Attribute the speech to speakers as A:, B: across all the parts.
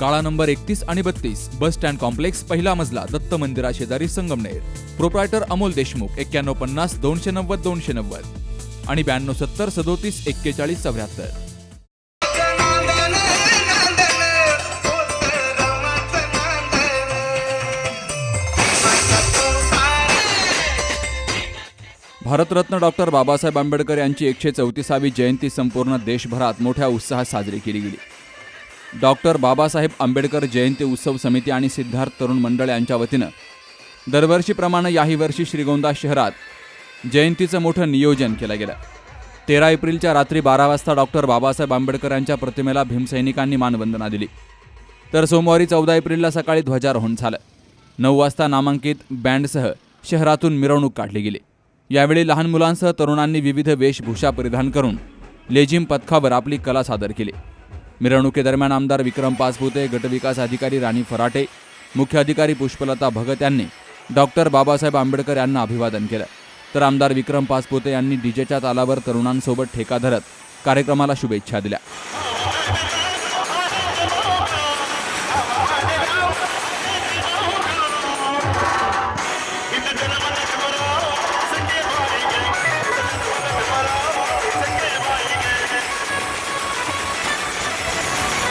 A: काळा नंबर एकतीस आणि बत्तीस बस स्टँड कॉम्प्लेक्स पहिला मजला दत्त मंदिरा शेजारी संगमनेर. प्रोप्रायटर अमोल देशमुख एक्क्याण्णव पन्नास दोनशे नव्वद दोनशे नव्वद. आणि ब्याण्णव सत्तर सदोतीस एक्केचाळीस चौऱ्याहत्तर. भारतरत्न डॉक्टर बाबासाहेब आंबेडकर यांची एकशे चौतीसावी जयंती संपूर्ण देशभरात मोठ्या उत्साहात साजरी केली गेली. डॉक्टर बाबासाहेब आंबेडकर जयंती उत्सव समिती आणि सिद्धार्थ तरुण मंडळ यांच्या वतीनं. दरवर्षीप्रमाणे याही वर्षी श्रीगोंदा शहरात जयंतीचं मोठं नियोजन केलं गेलं. तेरा एप्रिलच्या रात्री बारा वाजता डॉक्टर बाबासाहेब आंबेडकर यांच्या प्रतिमेला भीमसैनिकांनी मानवंदना दिली. तर सोमवारी चौदा एप्रिलला सकाळी ध्वजारोहण झालं. नऊ वाजता नामांकित बँडसह शहरातून मिरवणूक काढली गेली. यावेळी लहान मुलांसह तरुणांनी विविध वेशभूषा परिधान करून लेझिम पथकावर आपली कला सादर केली. मिरवणुकीदरम्यान आमदार विक्रम पाचपुते गटविकास अधिकारी राणी फराटे मुख्य अधिकारी पुष्पलता भगत यांनी डॉक्टर बाबासाहेब आंबेडकर यांना अभिवादन केलं. तर आमदार विक्रम पाचपुते यांनी डीजेच्या तालावर तरुणांसोबत ठेका धरत कार्यक्रमाला शुभेच्छा दिल्या.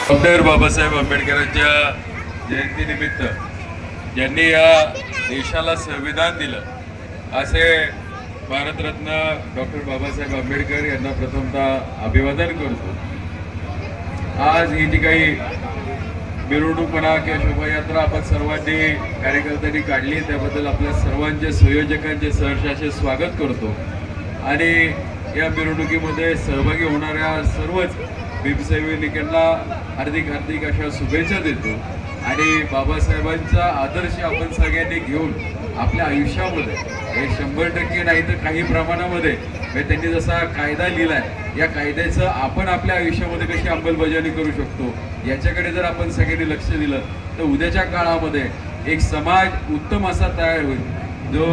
B: डॉक्टर बाबासाहेब आंबेडकरांच्या जयंतीनिमित्त ज्यांनी या देशाला संविधान दिलं. असे भारतरत्न डॉक्टर बाबासाहेब आंबेडकर यांना प्रथमतः अभिवादन करतो. आज ही जी काही मिरवणूकपणा किंवा शोभायात्रा आपण सर्वांनी कार्यकर्त्यांनी काढली त्याबद्दल आपल्या सर्वांचे संयोजकांचे सहर्षाचे स्वागत करतो. आणि या मिरवणुकीमध्ये सहभागी होणाऱ्या सर्वच भीमसैनिकांना हार्दिक हार्दिक अशा शुभेच्छा देतो. आणि बाबासाहेबांचा आदर्श आपण सगळ्यांनी घेऊन आपल्या आयुष्यामध्ये हे शंभर टक्के नाही तर काही प्रमाणामध्ये म्हणजे त्यांनी जसा कायदा लिहिलाय या कायद्याचं आपण आपल्या आयुष्यामध्ये कशी अंमलबजावणी करू शकतो याच्याकडे जर आपण सगळ्यांनी लक्ष दिलं तर उद्याच्या काळामध्ये एक समाज उत्तम असा तयार होईल. जो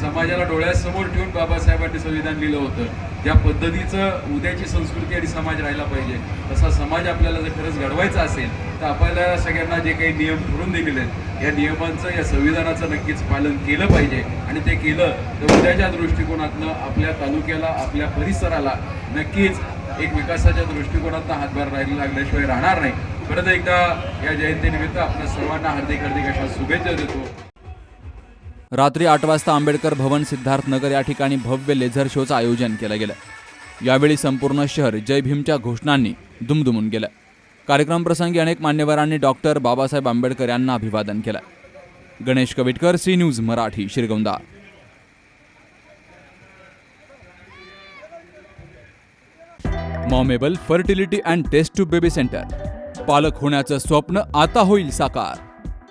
B: समाजाला डोळ्यासमोर ठेवून बाबासाहेबांनी संविधान लिहिलं होतं. त्या पद्धतीचं उद्याची संस्कृती आणि समाज राहिला पाहिजे तसा समाज आपल्याला जर खरंच घडवायचा असेल तर आपल्याला सगळ्यांना जे काही नियम ठरून दिलेले आहेत या नियमांचं या संविधानाचं नक्कीच पालन केलं पाहिजे. आणि ते केलं तर उद्याच्या दृष्टिकोनातनं आपल्या तालुक्याला आपल्या परिसराला नक्कीच एक विकासाच्या दृष्टिकोनातनं हातभार राहिला लागल्याशिवाय राहणार नाही. परत एकदा या जयंतीनिमित्त आपल्या सर्वांना हार्दिक हार्दिक अशा शुभेच्छा देतो.
A: रात्री आठ वाजता आंबेडकर भवन सिद्धार्थनगर या ठिकाणी भव्य लेझर शोचं आयोजन केलं गेलं. यावेळी संपूर्ण शहर जय भीमच्या घोषणांनी दुमदुमून गेलं. कार्यक्रम प्रसंगी अनेक मान्यवरांनी डॉक्टर बाबासाहेब आंबेडकर यांना अभिवादन केलं. Ganesh Kavitkar C news Marathi Shrigonda. मॉमेबल fertility and test tube baby centre. पालक होण्याचं स्वप्न आता होईल साकार.